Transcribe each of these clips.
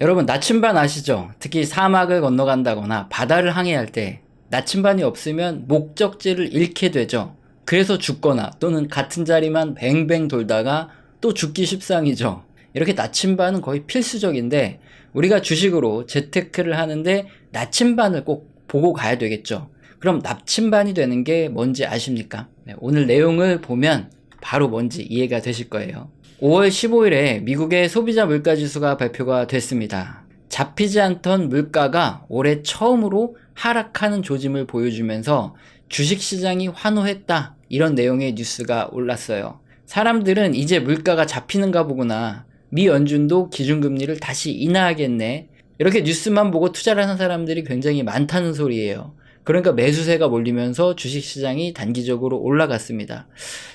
여러분 나침반 아시죠? 특히 사막을 건너간다거나 바다를 항해할 때 나침반이 없으면 목적지를 잃게 되죠. 그래서 죽거나 또는 같은 자리만 뱅뱅 돌다가 또 죽기 십상이죠. 이렇게 나침반은 거의 필수적인데 우리가 주식으로 재테크를 하는데 나침반을 꼭 보고 가야 되겠죠. 그럼 납침반이 되는 게 뭔지 아십니까? 네, 오늘 내용을 보면 바로 뭔지 이해가 되실 거예요. 5월 15일에 미국의 소비자 물가 지수가 발표가 됐습니다. 잡히지 않던 물가가 올해 처음으로 하락하는 조짐을 보여주면서 주식 시장이 환호했다. 이런 내용의 뉴스가 올랐어요. 사람들은 이제 물가가 잡히는가 보구나. 미 연준도 기준금리를 다시 인하하겠네. 이렇게 뉴스만 보고 투자를 하는 사람들이 굉장히 많다는 소리예요. 그러니까 매수세가 몰리면서 주식시장이 단기적으로 올라갔습니다.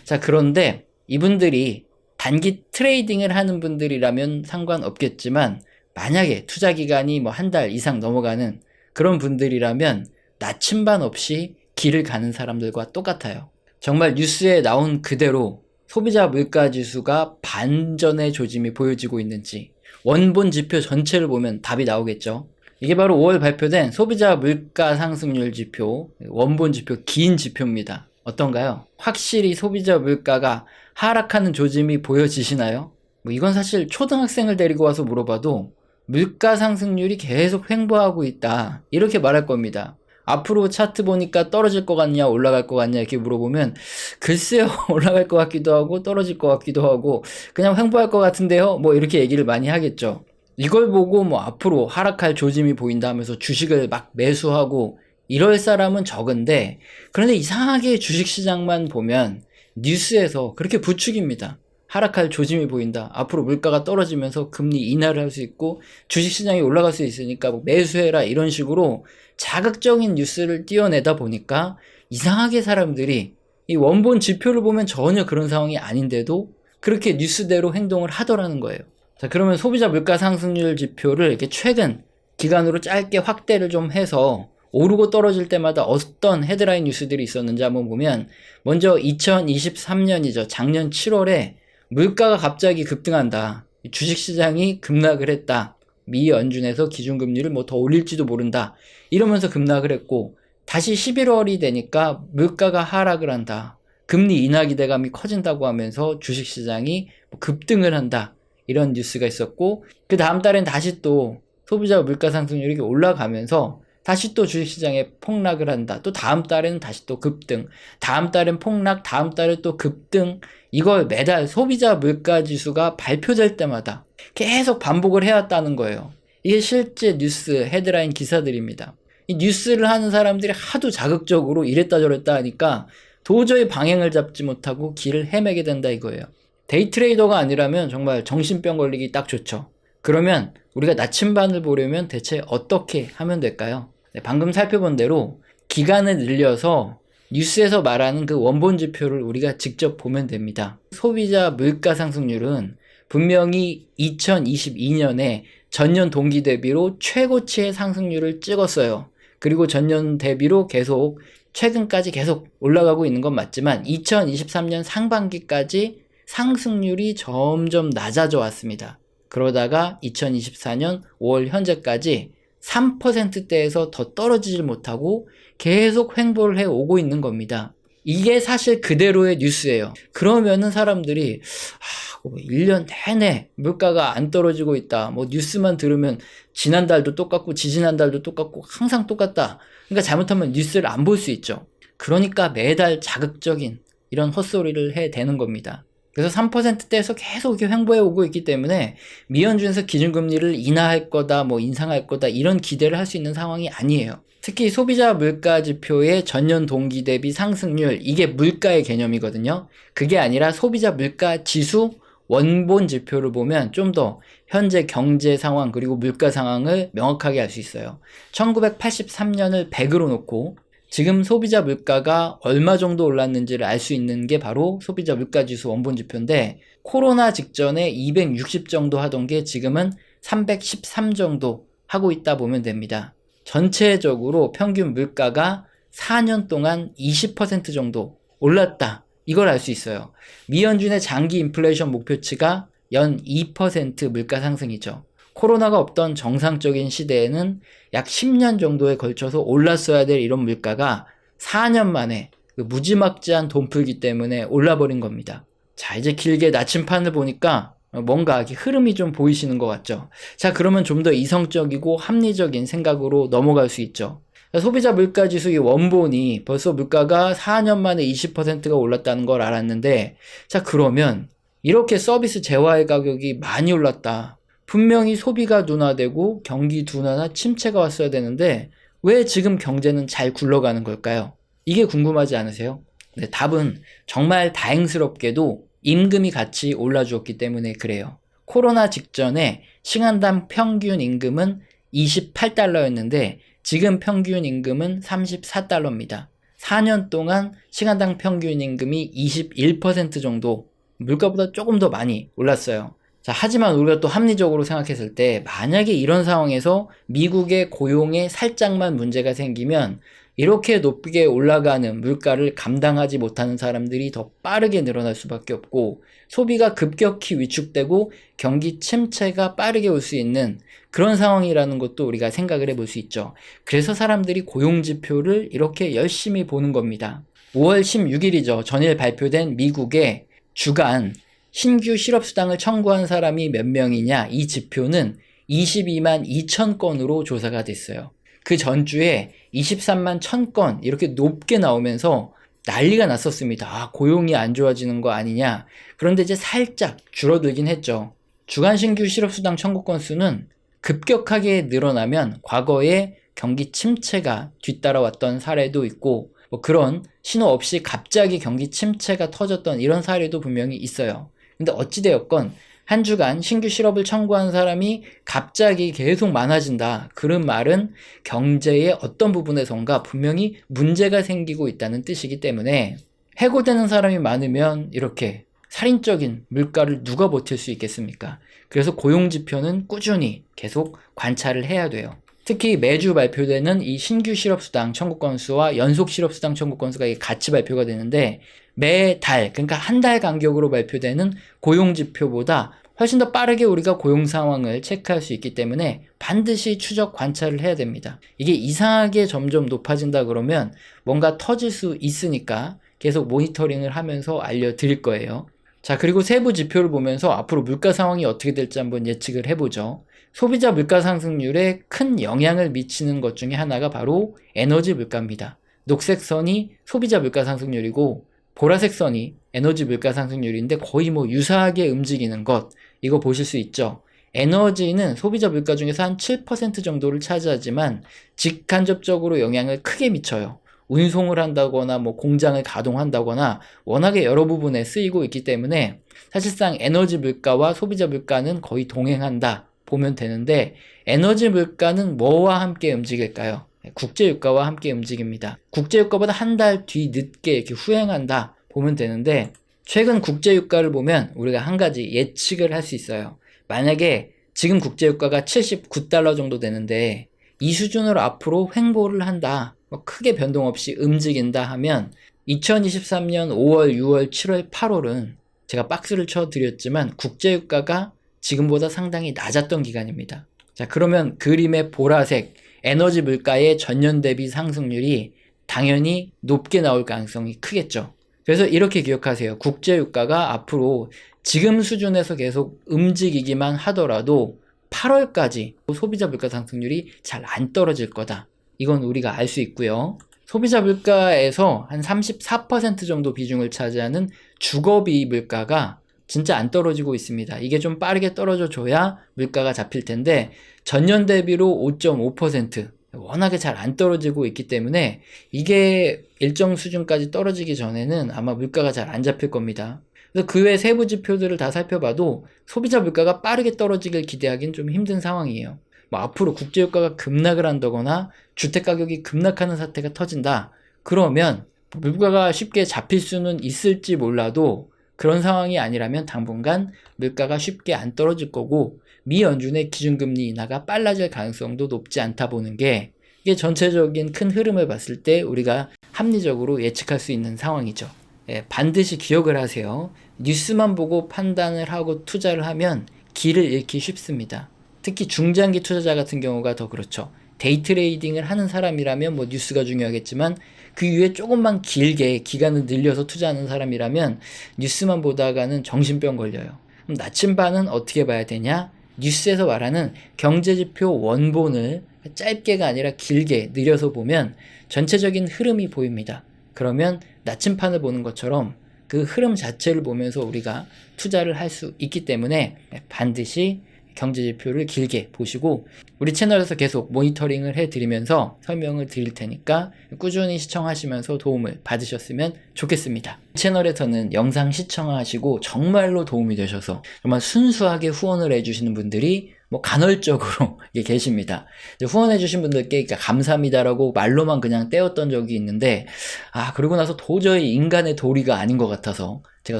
자, 그런데 이분들이 단기 트레이딩을 하는 분들이라면 상관없겠지만 만약에 투자 기간이 뭐 한 달 이상 넘어가는 그런 분들이라면 나침반 없이 길을 가는 사람들과 똑같아요. 정말 뉴스에 나온 그대로 소비자 물가 지수가 반전의 조짐이 보여지고 있는지 원본 지표 전체를 보면 답이 나오겠죠. 이게 바로 5월 발표된 소비자 물가 상승률 지표, 원본 지표 긴 지표입니다. 어떤가요? 확실히 소비자 물가가 하락하는 조짐이 보여지시나요? 뭐 이건 사실 초등학생을 데리고 와서 물어봐도 물가 상승률이 계속 횡보하고 있다. 이렇게 말할 겁니다. 앞으로 차트 보니까 떨어질 것 같냐, 올라갈 것 같냐, 이렇게 물어보면, 글쎄요, 올라갈 것 같기도 하고, 떨어질 것 같기도 하고, 그냥 횡보할 것 같은데요? 뭐 이렇게 얘기를 많이 하겠죠. 이걸 보고 뭐 앞으로 하락할 조짐이 보인다 하면서 주식을 막 매수하고, 이럴 사람은 적은데, 그런데 이상하게 주식시장만 보면, 뉴스에서 그렇게 부추깁니다. 하락할 조짐이 보인다. 앞으로 물가가 떨어지면서 금리 인하를 할 수 있고 주식시장이 올라갈 수 있으니까 뭐 매수해라 이런 식으로 자극적인 뉴스를 띄어내다 보니까 이상하게 사람들이 이 원본 지표를 보면 전혀 그런 상황이 아닌데도 그렇게 뉴스대로 행동을 하더라는 거예요. 자, 그러면 소비자 물가 상승률 지표를 이렇게 최근 기간으로 짧게 확대를 좀 해서 오르고 떨어질 때마다 어떤 헤드라인 뉴스들이 있었는지 한번 보면 먼저 2023년이죠. 작년 7월에 물가가 갑자기 급등한다. 주식시장이 급락을 했다. 미 연준에서 기준금리를 뭐 더 올릴지도 모른다. 이러면서 급락을 했고, 다시 11월이 되니까 물가가 하락을 한다. 금리 인하 기대감이 커진다고 하면서 주식시장이 뭐 급등을 한다. 이런 뉴스가 있었고, 그 다음 달엔 다시 또 소비자 물가 상승률이 올라가면서 다시 또 주식시장에 폭락을 한다. 또 다음 달에는 다시 또 급등. 다음 달엔 폭락, 다음 달에 또 급등. 이걸 매달 소비자 물가 지수가 발표될 때마다 계속 반복을 해왔다는 거예요. 이게 실제 뉴스 헤드라인 기사들입니다. 이 뉴스를 하는 사람들이 하도 자극적으로 이랬다 저랬다 하니까 도저히 방향을 잡지 못하고 길을 헤매게 된다 이거예요. 데이 트레이더가 아니라면 정말 정신병 걸리기 딱 좋죠. 그러면 우리가 나침반을 보려면 대체 어떻게 하면 될까요? 네, 방금 살펴본 대로 기간을 늘려서 뉴스에서 말하는 그 원본 지표를 우리가 직접 보면 됩니다. 소비자 물가 상승률은 분명히 2022년에 전년 동기 대비로 최고치의 상승률을 찍었어요. 그리고 전년 대비로 계속 최근까지 계속 올라가고 있는 건 맞지만 2023년 상반기까지 상승률이 점점 낮아져 왔습니다. 그러다가 2024년 5월 현재까지 3%대에서 더 떨어지질 못하고 계속 횡보를 해 오고 있는 겁니다. 이게 사실 그대로의 뉴스예요. 그러면은 사람들이 아, 1년 내내 물가가 안 떨어지고 있다. 뭐 뉴스만 들으면 지난달도 똑같고 지지난달도 똑같고 항상 똑같다. 그러니까 잘못하면 뉴스를 안 볼 수 있죠. 그러니까 매달 자극적인 이런 헛소리를 해 대는 겁니다. 그래서 3%대에서 계속 이렇게 횡보해 오고 있기 때문에 미연준에서 기준금리를 인하할 거다, 뭐 인상할 거다 이런 기대를 할 수 있는 상황이 아니에요. 특히 소비자 물가 지표의 전년 동기 대비 상승률 이게 물가의 개념이거든요. 그게 아니라 소비자 물가 지수 원본 지표를 보면 좀 더 현재 경제 상황 그리고 물가 상황을 명확하게 알 수 있어요. 1983년을 100으로 놓고 지금 소비자 물가가 얼마 정도 올랐는지를 알 수 있는 게 바로 소비자 물가 지수 원본 지표인데 코로나 직전에 260 정도 하던 게 지금은 313 정도 하고 있다 보면 됩니다. 전체적으로 평균 물가가 4년 동안 20% 정도 올랐다. 이걸 알 수 있어요. 미연준의 장기 인플레이션 목표치가 연 2% 물가 상승이죠. 코로나가 없던 정상적인 시대에는 약 10년 정도에 걸쳐서 올랐어야 될 이런 물가가 4년 만에 그 무지막지한 돈풀기 때문에 올라버린 겁니다. 자, 이제 길게 나침판을 보니까 뭔가 흐름이 좀 보이시는 것 같죠? 자, 그러면 좀 더 이성적이고 합리적인 생각으로 넘어갈 수 있죠. 소비자 물가 지수 이 원본이 벌써 물가가 4년 만에 20%가 올랐다는 걸 알았는데, 자, 그러면 이렇게 서비스 재화의 가격이 많이 올랐다. 분명히 소비가 둔화되고 경기 둔화나 침체가 왔어야 되는데, 왜 지금 경제는 잘 굴러가는 걸까요? 이게 궁금하지 않으세요? 네, 답은 정말 다행스럽게도 임금이 같이 올라주었기 때문에 그래요. 코로나 직전에 시간당 평균 임금은 28달러였는데 지금 평균 임금은 34달러입니다. 4년 동안 시간당 평균 임금이 21% 정도 물가보다 조금 더 많이 올랐어요. 자, 하지만 우리가 또 합리적으로 생각했을 때 만약에 이런 상황에서 미국의 고용에 살짝만 문제가 생기면 이렇게 높게 올라가는 물가를 감당하지 못하는 사람들이 더 빠르게 늘어날 수밖에 없고 소비가 급격히 위축되고 경기 침체가 빠르게 올 수 있는 그런 상황이라는 것도 우리가 생각을 해볼 수 있죠. 그래서 사람들이 고용 지표를 이렇게 열심히 보는 겁니다. 5월 16일이죠. 전일 발표된 미국의 주간 신규 실업수당을 청구한 사람이 몇 명이냐 이 지표는 22만 2천 건으로 조사가 됐어요. 그 전주에 23만 1000건 이렇게 높게 나오면서 난리가 났었습니다. 아, 고용이 안 좋아지는 거 아니냐. 그런데 이제 살짝 줄어들긴 했죠. 주간 신규 실업수당 청구 건수는 급격하게 늘어나면 과거에 경기 침체가 뒤따라왔던 사례도 있고 뭐 그런 신호 없이 갑자기 경기 침체가 터졌던 이런 사례도 분명히 있어요. 근데 어찌되었건 한 주간 신규 실업을 청구한 사람이 갑자기 계속 많아진다. 그런 말은 경제의 어떤 부분에선가 분명히 문제가 생기고 있다는 뜻이기 때문에 해고되는 사람이 많으면 이렇게 살인적인 물가를 누가 버틸 수 있겠습니까? 그래서 고용 지표는 꾸준히 계속 관찰을 해야 돼요. 특히 매주 발표되는 이 신규 실업수당 청구 건수와 연속 실업수당 청구 건수가 같이 발표가 되는데 매달, 그러니까 한 달 간격으로 발표되는 고용 지표보다 훨씬 더 빠르게 우리가 고용 상황을 체크할 수 있기 때문에 반드시 추적 관찰을 해야 됩니다. 이게 이상하게 점점 높아진다 그러면 뭔가 터질 수 있으니까 계속 모니터링을 하면서 알려드릴 거예요. 자, 그리고 세부 지표를 보면서 앞으로 물가 상황이 어떻게 될지 한번 예측을 해보죠. 소비자 물가 상승률에 큰 영향을 미치는 것 중에 하나가 바로 에너지 물가입니다. 녹색 선이 소비자 물가 상승률이고 보라색 선이 에너지 물가 상승률인데 거의 뭐 유사하게 움직이는 것 이거 보실 수 있죠. 에너지는 소비자 물가 중에서 한 7% 정도를 차지하지만 직간접적으로 영향을 크게 미쳐요. 운송을 한다거나 뭐 공장을 가동한다거나 워낙에 여러 부분에 쓰이고 있기 때문에 사실상 에너지 물가와 소비자 물가는 거의 동행한다 보면 되는데 에너지 물가는 뭐와 함께 움직일까요? 국제유가와 함께 움직입니다. 국제유가보다 한 달 뒤 늦게 이렇게 후행한다 보면 되는데 최근 국제유가를 보면 우리가 한 가지 예측을 할 수 있어요. 만약에 지금 국제유가가 79달러 정도 되는데 이 수준으로 앞으로 횡보를 한다. 뭐 크게 변동 없이 움직인다 하면 2023년 5월, 6월, 7월, 8월은 제가 박스를 쳐 드렸지만 국제유가가 지금보다 상당히 낮았던 기간입니다. 자, 그러면 그림의 보라색 에너지 물가의 전년 대비 상승률이 당연히 높게 나올 가능성이 크겠죠. 그래서 이렇게 기억하세요. 국제유가가 앞으로 지금 수준에서 계속 움직이기만 하더라도 8월까지 소비자 물가 상승률이 잘 안 떨어질 거다. 이건 우리가 알 수 있고요. 소비자 물가에서 한 34% 정도 비중을 차지하는 주거비 물가가 진짜 안 떨어지고 있습니다. 이게 좀 빠르게 떨어져 줘야 물가가 잡힐 텐데 전년 대비로 5.5% 워낙에 잘 안 떨어지고 있기 때문에 이게 일정 수준까지 떨어지기 전에는 아마 물가가 잘 안 잡힐 겁니다. 그래서 그 외 세부 지표들을 다 살펴봐도 소비자 물가가 빠르게 떨어지길 기대하기는 좀 힘든 상황이에요. 뭐 앞으로 국제유가가 급락을 한다거나 주택 가격이 급락하는 사태가 터진다. 그러면 물가가 쉽게 잡힐 수는 있을지 몰라도 그런 상황이 아니라면 당분간 물가가 쉽게 안 떨어질 거고 미 연준의 기준금리 인하가 빨라질 가능성도 높지 않다 보는 게 이게 전체적인 큰 흐름을 봤을 때 우리가 합리적으로 예측할 수 있는 상황이죠. 예, 반드시 기억을 하세요. 뉴스만 보고 판단을 하고 투자를 하면 길을 잃기 쉽습니다. 특히 중장기 투자자 같은 경우가 더 그렇죠. 데이 트레이딩을 하는 사람이라면 뭐 뉴스가 중요하겠지만 그 이후에 조금만 길게 기간을 늘려서 투자하는 사람이라면 뉴스만 보다가는 정신병 걸려요. 그럼 나침반은 어떻게 봐야 되냐? 뉴스에서 말하는 경제지표 원본을 짧게가 아니라 길게 늘려서 보면 전체적인 흐름이 보입니다. 그러면 나침판을 보는 것처럼 그 흐름 자체를 보면서 우리가 투자를 할 수 있기 때문에 반드시 경제 지표를 길게 보시고 우리 채널에서 계속 모니터링을 해드리면서 설명을 드릴 테니까 꾸준히 시청하시면서 도움을 받으셨으면 좋겠습니다. 채널에서는 영상 시청하시고 정말로 도움이 되셔서 정말 순수하게 후원을 해주시는 분들이 뭐 간헐적으로 계십니다. 후원해주신 분들께 그러니까 감사합니다라고 말로만 그냥 떼었던 적이 있는데 아 그러고 나서 도저히 인간의 도리가 아닌 것 같아서 제가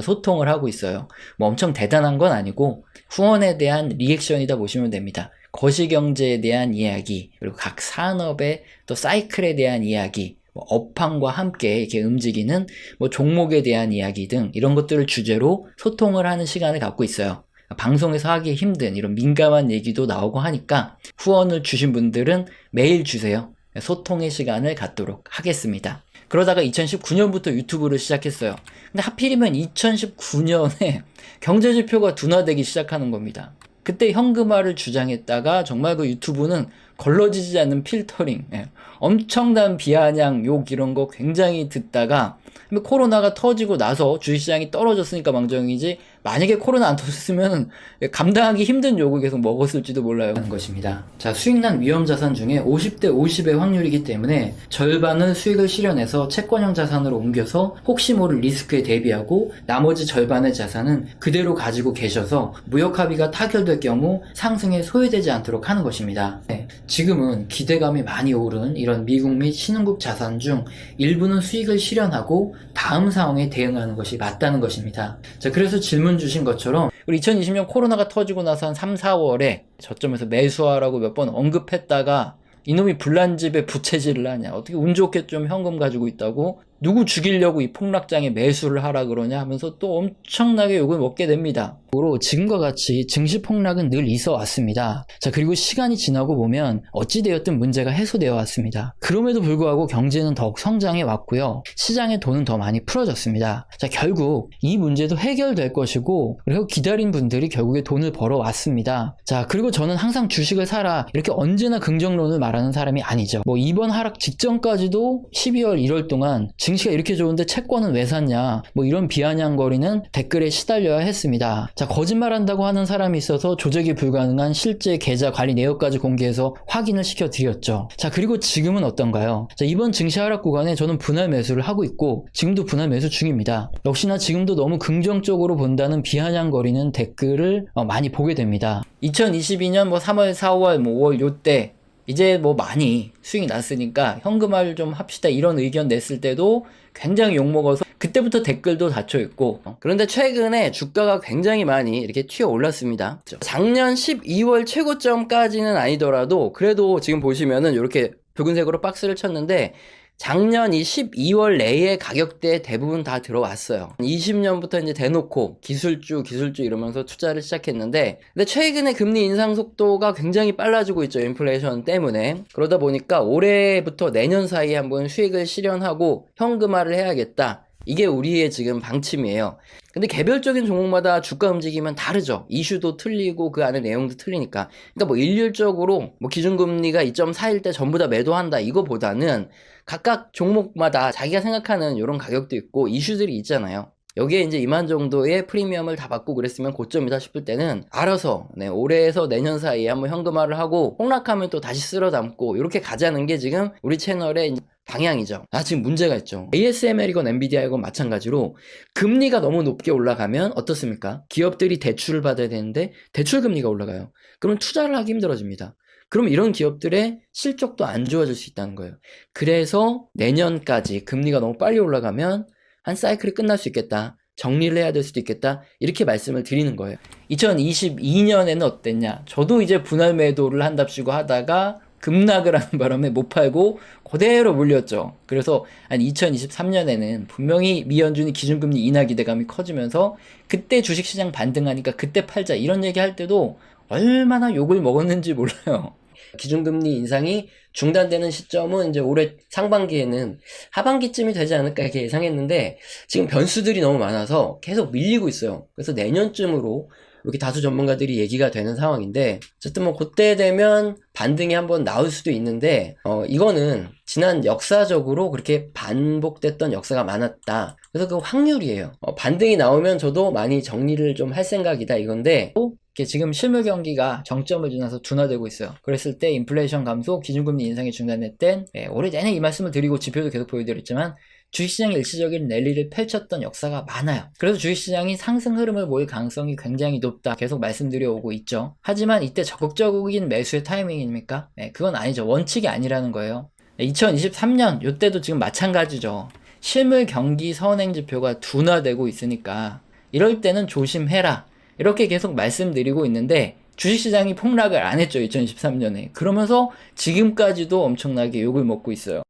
소통을 하고 있어요. 뭐 엄청 대단한 건 아니고 후원에 대한 리액션이다 보시면 됩니다. 거시경제에 대한 이야기 그리고 각 산업의 또 사이클에 대한 이야기 뭐 업황과 함께 이렇게 움직이는 뭐 종목에 대한 이야기 등 이런 것들을 주제로 소통을 하는 시간을 갖고 있어요. 방송에서 하기 힘든 이런 민감한 얘기도 나오고 하니까 후원을 주신 분들은 매일 주세요. 소통의 시간을 갖도록 하겠습니다. 그러다가 2019년부터 유튜브를 시작했어요. 근데 하필이면 2019년에 경제지표가 둔화되기 시작하는 겁니다. 그때 현금화를 주장했다가 정말 그 유튜브는 걸러지지 않는 필터링, 예, 엄청난 비아냥, 욕 이런 거 굉장히 듣다가 코로나가 터지고 나서 주식시장이 떨어졌으니까 망정이지 만약에 코로나 안 터졌으면 감당하기 힘든 욕을 계속 먹었을지도 몰라요 하는 것입니다. 자 수익난 위험 자산 중에 50대 50의 확률이기 때문에 절반은 수익을 실현해서 채권형 자산으로 옮겨서 혹시 모를 리스크에 대비하고 나머지 절반의 자산은 그대로 가지고 계셔서 무역 합의가 타결될 경우 상승에 소외되지 않도록 하는 것입니다. 네, 지금은 기대감이 많이 오른 이런 미국 및 신흥국 자산 중 일부는 수익을 실현하고 다음 상황에 대응하는 것이 맞다는 것입니다. 자, 그래서 질문 주신 것처럼 우리 2020년 코로나가 터지고 나서 한 3, 4월에 저점에서 매수하라고 몇 번 언급했다가 이놈이 불난 집에 부채질을 하냐 어떻게 운 좋게 좀 현금 가지고 있다고 누구 죽이려고 이 폭락장에 매수를 하라 그러냐 하면서 또 엄청나게 욕을 먹게 됩니다. 으로 지금과 같이 증시 폭락은 늘 있어 왔습니다. 자, 그리고 시간이 지나고 보면 어찌되었든 문제가 해소되어 왔습니다. 그럼에도 불구하고 경제는 더욱 성장해 왔고요. 시장의 돈은 더 많이 풀어졌습니다. 자, 결국 이 문제도 해결될 것이고, 그리고 기다린 분들이 결국에 돈을 벌어 왔습니다. 자, 그리고 저는 항상 주식을 사라, 이렇게 언제나 긍정론을 말하는 사람이 아니죠. 뭐 이번 하락 직전까지도 12월, 1월 동안 증시가 이렇게 좋은데 채권은 왜 샀냐, 뭐 이런 비아냥거리는 댓글에 시달려야 했습니다. 자, 거짓말한다고 하는 사람이 있어서 조작이 불가능한 실제 계좌 관리 내역까지 공개해서 확인을 시켜 드렸죠. 자, 그리고 지금은 어떤가요? 자, 이번 증시 하락 구간에 저는 분할 매수를 하고 있고 지금도 분할 매수 중입니다. 역시나 지금도 너무 긍정적으로 본다는 비아냥거리는 댓글을 어, 많이 보게 됩니다. 2022년 뭐 3월, 4월, 뭐 5월 요때 이제 뭐 많이 수익이 났으니까 현금화를 좀 합시다 이런 의견 냈을 때도 굉장히 욕먹어서 그때부터 댓글도 닫혀 있고. 그런데 최근에 주가가 굉장히 많이 이렇게 튀어 올랐습니다. 작년 12월 최고점까지는 아니더라도 그래도 지금 보시면은 이렇게 붉은색으로 박스를 쳤는데 작년 이 12월 내에 가격대 대부분 다 들어왔어요. 20년부터 이제 대놓고 기술주, 기술주 이러면서 투자를 시작했는데, 근데 최근에 금리 인상 속도가 굉장히 빨라지고 있죠. 인플레이션 때문에. 그러다 보니까 올해부터 내년 사이에 한번 수익을 실현하고 현금화를 해야겠다. 이게 우리의 지금 방침이에요. 근데 개별적인 종목마다 주가 움직이면 다르죠. 이슈도 틀리고 그 안에 내용도 틀리니까. 그러니까 뭐 일률적으로 뭐 기준금리가 2.4일 때 전부 다 매도한다 이거보다는 각각 종목마다 자기가 생각하는 이런 가격도 있고 이슈들이 있잖아요. 여기에 이제 이만 정도의 프리미엄을 다 받고 그랬으면 고점이다 싶을 때는 알아서 네, 올해에서 내년 사이에 한번 현금화를 하고 폭락하면 또 다시 쓸어 담고 이렇게 가자는 게 지금 우리 채널의 방향이죠. 아, 지금 문제가 있죠. ASML이건 엔비디아이건 마찬가지로 금리가 너무 높게 올라가면 어떻습니까? 기업들이 대출을 받아야 되는데 대출 금리가 올라가요. 그러면 투자를 하기 힘들어집니다. 그럼 이런 기업들의 실적도 안 좋아질 수 있다는 거예요. 그래서 내년까지 금리가 너무 빨리 올라가면 한 사이클이 끝날 수 있겠다. 정리를 해야 될 수도 있겠다. 이렇게 말씀을 드리는 거예요. 2022년에는 어땠냐? 저도 이제 분할 매도를 한답시고 하다가 급락을 하는 바람에 못 팔고 그대로 물렸죠. 그래서 한 2023년에는 분명히 미연준이 기준금리 인하 기대감이 커지면서 그때 주식시장 반등하니까 그때 팔자 이런 얘기 할 때도 얼마나 욕을 먹었는지 몰라요. 기준금리 인상이 중단되는 시점은 이제 올해 상반기에는 하반기쯤이 되지 않을까 이렇게 예상했는데 지금 변수들이 너무 많아서 계속 밀리고 있어요. 그래서 내년쯤으로 이렇게 다수 전문가들이 얘기가 되는 상황인데 어쨌든 뭐 그때 되면 반등이 한번 나올 수도 있는데 어 이거는 지난 역사적으로 그렇게 반복됐던 역사가 많았다. 그래서 그 확률이에요. 어, 반등이 나오면 저도 많이 정리를 좀 할 생각이다 이건데 또 지금 실물 경기가 정점을 지나서 둔화되고 있어요. 그랬을 때 인플레이션 감소, 기준금리 인상이 중단될 땐 올해 내내 이 말씀을 드리고 지표도 계속 보여드렸지만 주식시장이 일시적인 랠리를 펼쳤던 역사가 많아요. 그래서 주식시장이 상승 흐름을 모일 가능성이 굉장히 높다. 계속 말씀드려 오고 있죠. 하지만 이때 적극적인 매수의 타이밍입니까? 네, 그건 아니죠. 원칙이 아니라는 거예요. 2023년 이때도 지금 마찬가지죠. 실물 경기 선행 지표가 둔화되고 있으니까 이럴 때는 조심해라. 이렇게 계속 말씀드리고 있는데 주식시장이 폭락을 안 했죠. 2023년에. 그러면서 지금까지도 엄청나게 욕을 먹고 있어요.